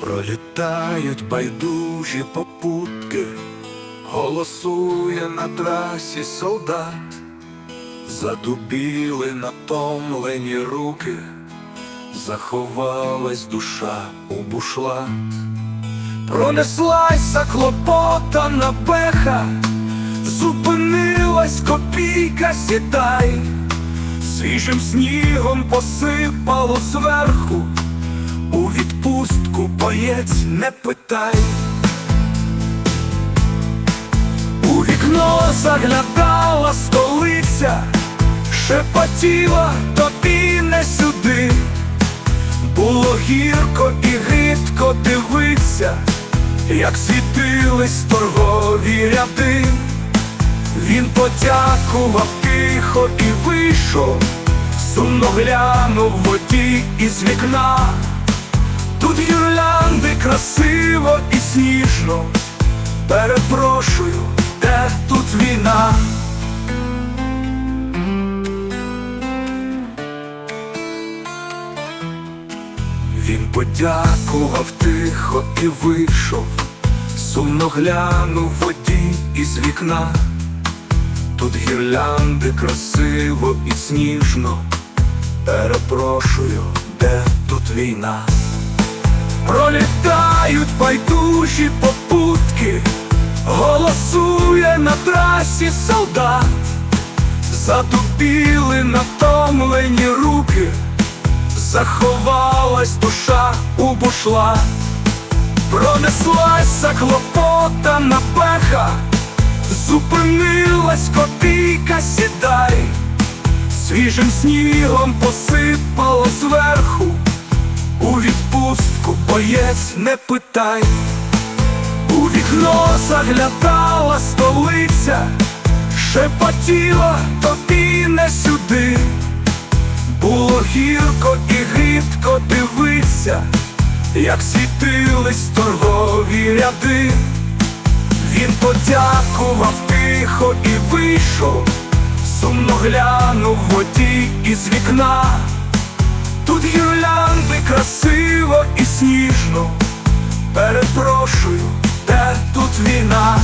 Пролітають байдужі попутки, голосує на трасі солдат, задубіли натомлені руки, заховалась душа у бушлат, пронеслася клопотана пеха, зупинилась копійка сідай, свіжим снігом посипало зверху. У відпустку боєць не питай. У вікно заглядала столиця, шепотіла тобі не сюди. Було гірко і гидко дивиться, як світились торгові ряди. Він подякував тихо і вийшов, сумно глянув водій із вікна. Тут гірлянди красиво і сніжно. Перепрошую, де тут війна? Він подякував тихо і вийшов, сумно глянув водій із вікна. Тут гірлянди красиво і сніжно. Перепрошую, де тут війна? Пролітають байдужі попутки, голосує на трасі солдат, затупіли натомлені руки, заховалась душа у бушла, пронеслася клопотана пеха, зупинилась копійка сідай, свіжим снігом посипало зверху. Боєць не питай, у вікно заглядала столиця, шепотіла тобі не сюди, було гірко і гидко дивиться, як світились торгові ряди. Він подякував тихо і вийшов, сумно глянув водій із вікна. Тут гірлянди красиво і сніжно. Перепрошую, де тут війна?